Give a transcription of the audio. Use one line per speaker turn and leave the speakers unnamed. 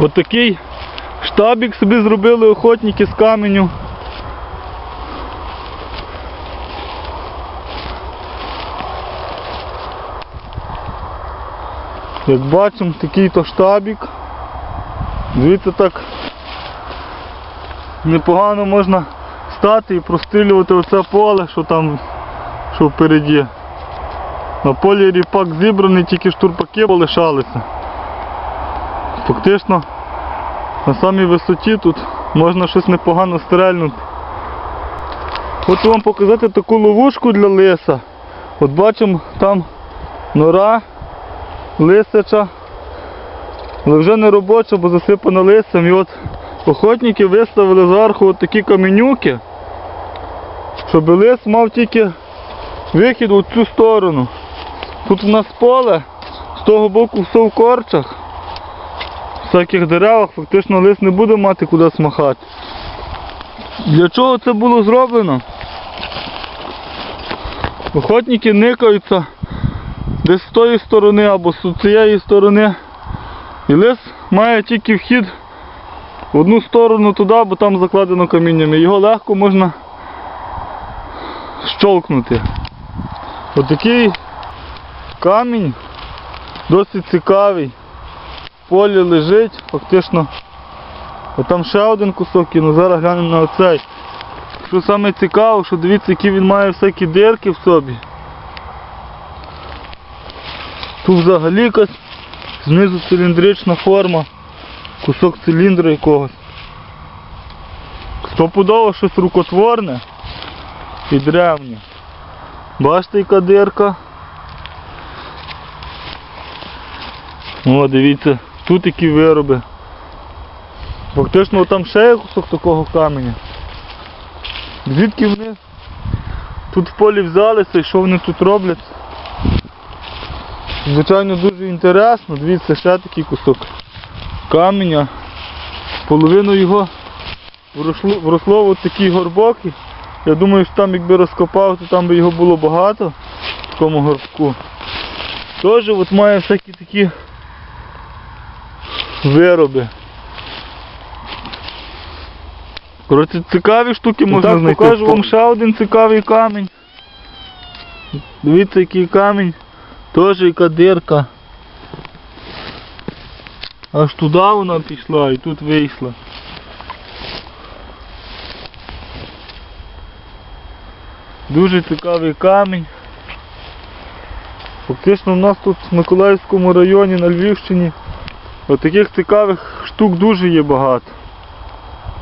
Отакий штабік собі зробили охотники з каменю. Як бачимо, такий то штабік. Звідси так непогано можна стати і прострілювати оце поле, що там що впереді. На полі ріпак зібраний, тільки штурпаки полишалися. Фактично на самій висоті тут можна щось непогано стрельнути. Хочу вам показати таку ловушку для лиса. От бачимо там нора лисяча, але вже не робоча, бо засипана лисом. І от охотники виставили зверху от такі каменюки, щоб лис мав тільки вихід у цю сторону. Тут у нас поле, з того боку все в корчах, всяких деревах, фактично лис не буде мати куди смахати. Для чого це було зроблено? Охотники никаються десь з тої сторони або з цієї сторони. І лис має тільки вхід в одну сторону туди, бо там закладено каміннями. Його легко можна щолкнути. Отакий камінь досить цікавий. Полі лежить, фактично. От там ще один кусок, і ну зараз глянемо на оцей. Що саме цікаво, що дивіться, які він має всякі дирки в собі. Тут взагалі якась знизу циліндрична форма, кусок циліндра якогось. Стопудово щось рукотворне і древнє. Бачите, яка дирка. О, дивіться, тут які вироби. Фактично там ще є кусок такого каменя. Звідки вони тут в полі взялися і що вони тут роблять? Звичайно дуже інтересно, дивіться, ще такий кусок каменя. Половину його вросло, вросло в такий горбок. І Я думаю, що там якби розкопав, то там би його було багато в такому горбку. Теж от має всякі такі вироби. Коротше, цікаві штуки можна
так
знайти.
покажу
вам ще один цікавий камінь. Дивіться, який камінь. Теж яка дирка. Аж туди вона пішла і тут вийшла. Дуже цікавий камінь. Фактично в нас тут в Миколаївському районі на Львівщині таких цікавих штук дуже є багато.